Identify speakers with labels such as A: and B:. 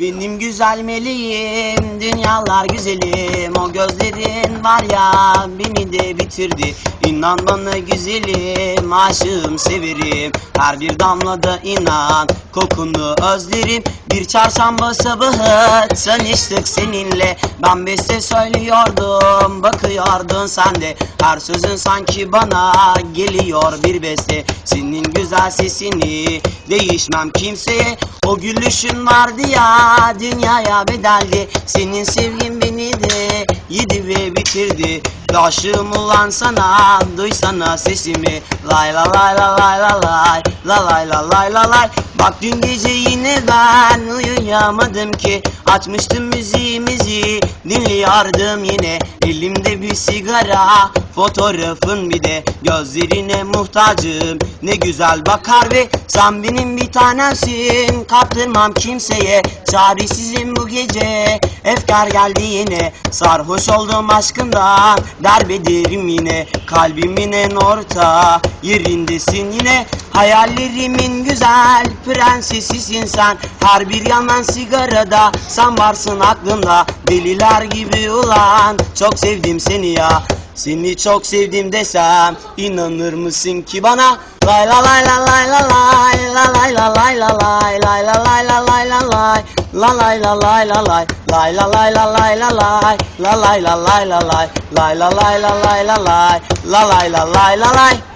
A: Benim güzel meleğim, dünyalar güzelim. O gözlerin var ya beni de bitirdi. İnan bana güzelim, aşığım severim. Her bir damlada inan, kokunu özlerim. Bir çarşamba sabahı tanıştık seninle. Ben beste söylüyordum, bakıyordun sen de. Her sözün sanki bana geliyor bir beste. Senin güzel sesini değişmem kimseye. O gülüşün vardı ya dünyaya bedeldi. Senin sevgin beni de yedi ve Aşığım ulan sana duysana sesimi. Lay la lay la lay la lay. La lay la lay la lay. Bak dün gece yine ben uyuyamadım ki. Açmıştım müziğimizi dinliyordum yine. Elimde bir sigara fotoğrafın bir de. Gözlerine muhtacım ne güzel bakar ve Sen benim bir tanemsin. Kaptırmam kimseye Çaresizim bu gece efkar geldi yine Sarhoş oldum aşkından derbederim yine Kalbimin en orta yerindesin yine. Hayallerimin güzel prensesisin sen Her bir yanan sigarada sen varsın aklımda Deliler gibi ulan çok sevdim seni ya seni çok sevdim desem inanır mısın ki bana? Lay la lay la lay la lay la lay la lay la lay la lay la lay la lay lay la lay la lay la lay la lay la lay la lay lay la lay la lay la lay la lay la lay la lay